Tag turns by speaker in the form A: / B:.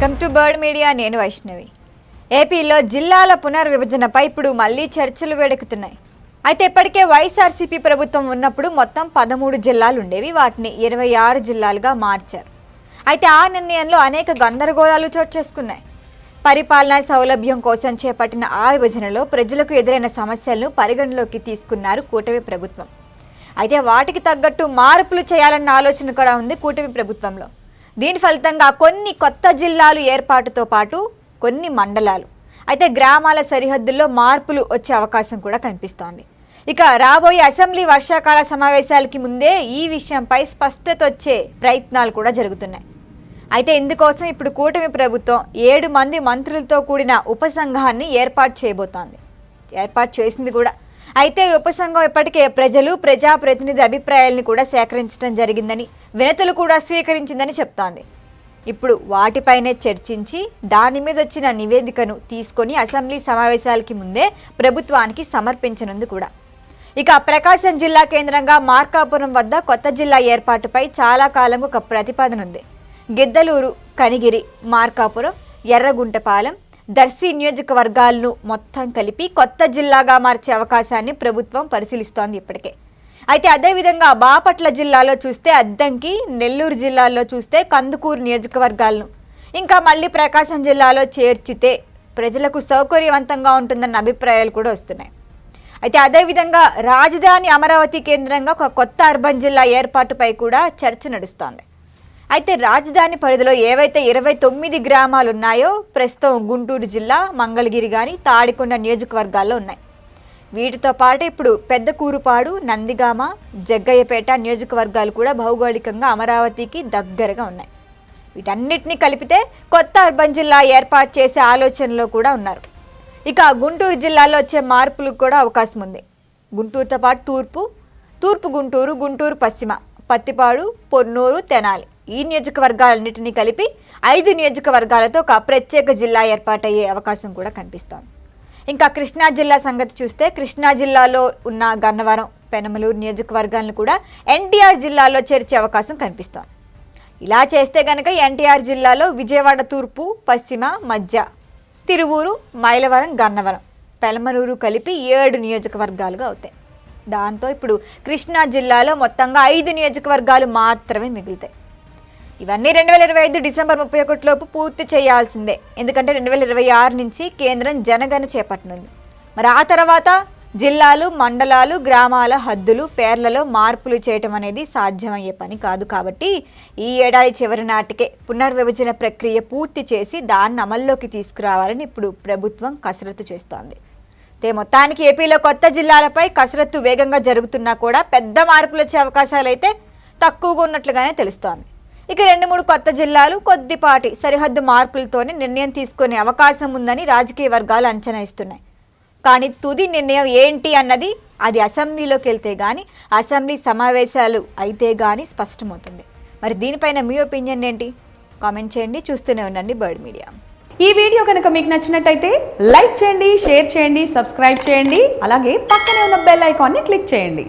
A: Welcome to bird media నేను వైష్ణవి. ఏపీలో జిల్లాల పునర్విభజనపై ఇప్పుడు మళ్ళీ చర్చలు వేడెక్కుతున్నాయి అయితే ఇప్పటికే వైఎస్ఆర్సీపీ ప్రభుత్వం ఉన్నప్పుడు మొత్తం పదమూడు జిల్లాలు ఉండేవి వాటిని ఇరవై ఆరు జిల్లాలుగా మార్చారు. అయితే ఆ నిర్ణయంలో అనేక గందరగోళాలు చోటు చేసుకున్నాయి. పరిపాలనా సౌలభ్యం కోసం చేపట్టిన ఆ విభజనలో ప్రజలకు ఎదురైన సమస్యలను పరిగణలోకి తీసుకున్నారు కూటమి ప్రభుత్వం. అయితే వాటికి తగ్గట్టు మార్పులు చేయాలన్న ఆలోచన కూడా ఉంది కూటమి ప్రభుత్వంలో. దీని ఫలితంగా కొన్ని కొత్త జిల్లాలు ఏర్పాటుతో పాటు కొన్ని మండలాలు. అయితే గ్రామాల సరిహద్దుల్లో మార్పులు వచ్చే అవకాశం కూడా కనిపిస్తోంది. ఇక రాబోయే అసెంబ్లీ వర్షాకాల సమావేశాలకి ముందే ఈ విషయంపై స్పష్టత వచ్చే ప్రయత్నాలు కూడా జరుగుతున్నాయి. అయితే ఇందుకోసం ఇప్పుడు కూటమి ప్రభుత్వం ఏడు మంది మంత్రులతో కూడిన ఉపసంఘాన్ని ఏర్పాటు చేయబోతోంది. ఏర్పాటు చేసింది కూడా అయితే ఉపసంఘం ఇప్పటికే ప్రజలు ప్రజాప్రతినిధి అభిప్రాయాలను కూడా సేకరించడం జరిగిందని వినతులు కూడా స్వీకరించిందని చెప్తోంది. ఇప్పుడు వాటిపైనే చర్చించి దాని మీద వచ్చిన నివేదికను తీసుకొని అసెంబ్లీ సమావేశాలకి ముందే ప్రభుత్వానికి సమర్పించనుంది కూడా. ఇక ప్రకాశం జిల్లా కేంద్రంగా మార్కాపురం వద్ద కొత్త జిల్లా ఏర్పాటుపై చాలా కాలం ఒక ప్రతిపాదన ఉంది. గిద్దలూరు కనిగిరి మార్కాపురం ఎర్రగుంటపాలెం దర్శి నియోజకవర్గాలను మొత్తం కలిపి కొత్త జిల్లాగా మార్చే అవకాశాన్ని ప్రభుత్వం పరిశీలిస్తోంది ఇప్పటికే. అయితే అదేవిధంగా బాపట్ల జిల్లాలో చూస్తే అద్దంకి నెల్లూరు జిల్లాలో చూస్తే కందుకూరు నియోజకవర్గాలను. ఇంకా మళ్ళీ ప్రకాశం జిల్లాలో చేర్చితే ప్రజలకు సౌకర్యవంతంగా ఉంటుందన్న అభిప్రాయాలు కూడా వస్తున్నాయి. అయితే అదేవిధంగా రాజధాని అమరావతి కేంద్రంగా ఒక కొత్త అర్బన్ జిల్లా ఏర్పాటుపై కూడా చర్చ నడుస్తోంది. అయితే రాజధాని పరిధిలో ఏవైతే ఇరవై తొమ్మిది గ్రామాలు ఉన్నాయో ప్రస్తుతం గుంటూరు జిల్లా మంగళగిరి కానీ తాడికొండ నియోజకవర్గాల్లో ఉన్నాయి. వీటితో పాటు ఇప్పుడు పెద్ద కూరుపాడు నందిగామ జగ్గయ్యపేట నియోజకవర్గాలు కూడా భౌగోళికంగా అమరావతికి దగ్గరగా ఉన్నాయి. వీటన్నిటిని కలిపితే కొత్త అర్బన్ జిల్లా ఏర్పాటు చేసే ఆలోచనలో కూడా ఉన్నారు. ఇక గుంటూరు జిల్లాలో వచ్చే మార్పులకు కూడా అవకాశం ఉంది. గుంటూరుతో పాటు తూర్పు తూర్పు గుంటూరు గుంటూరు పశ్చిమ పత్తిపాడు పొన్నూరు తెనాలి. ఈ నియోజకవర్గాలన్నింటినీ కలిపి ఐదు నియోజకవర్గాలతో ఒక ప్రత్యేక జిల్లా ఏర్పాటయ్యే అవకాశం కూడా కనిపిస్తోంది. ఇంకా కృష్ణా జిల్లా సంగతి చూస్తే కృష్ణా జిల్లాలో ఉన్న గన్నవరం పెనమలూరు నియోజకవర్గాలను కూడా ఎన్టీఆర్ జిల్లాలో చేర్చే అవకాశం కనిపిస్తోంది. ఇలా చేస్తే గనక ఎన్టీఆర్ జిల్లాలో విజయవాడ తూర్పు పశ్చిమ మధ్య తిరువూరు మైలవరం గన్నవరం పెలమలూరు కలిపి ఏడు నియోజకవర్గాలుగా అవుతాయి. దాంతో ఇప్పుడు కృష్ణా జిల్లాలో మొత్తంగా ఐదు నియోజకవర్గాలు మాత్రమే మిగులుతాయి. ఇవన్నీ రెండు వేల ఇరవై ఐదు డిసెంబర్ ముప్పై ఒకటిలోపు పూర్తి చేయాల్సిందే. ఎందుకంటే రెండు వేల ఇరవై ఆరు నుంచి కేంద్రం జనగణ చేపట్టనుంది. మరి ఆ తర్వాత జిల్లాలు మండలాలు గ్రామాల హద్దులు పేర్లలో మార్పులు చేయటం అనేది సాధ్యమయ్యే పని కాదు కాబట్టి ఈ ఏడాది చివరి నాటికే పునర్విభజన ప్రక్రియ పూర్తి చేసి దాన్ని అమల్లోకి తీసుకురావాలని ఇప్పుడు ప్రభుత్వం కసరత్తు చేస్తోంది. అయితే మొత్తానికి ఏపీలో కొత్త జిల్లాలపై కసరత్తు వేగంగా జరుగుతున్నా కూడా పెద్ద మార్పులు వచ్చే అవకాశాలు అయితే తక్కువగా ఉన్నట్లుగానే తెలుస్తోంది. ఇక రెండు మూడు కొత్త జిల్లాలు కొద్దిపాటి సరిహద్దు మార్పులతోనే నిర్ణయం తీసుకునే అవకాశం ఉందని రాజకీయ వర్గాలు అంచనా ఇస్తున్నాయి కానీ తుది నిర్ణయం ఏంటి అన్నది అది అసెంబ్లీలోకి వెళ్తే కానీ అసెంబ్లీ సమావేశాలు అయితే కానీ స్పష్టమవుతుంది. మరి దీనిపైన మీ ఒపీనియన్ ఏంటి? కామెంట్ చేయండి. చూస్తూనే ఉండండి బర్డ్ మీడియా.
B: ఈ వీడియో కనుక మీకు నచ్చినట్టయితే లైక్ చేయండి షేర్ చేయండి సబ్స్క్రైబ్ చేయండి అలాగే పక్కనే ఉన్న బెల్ ఐకాన్ని క్లిక్ చేయండి.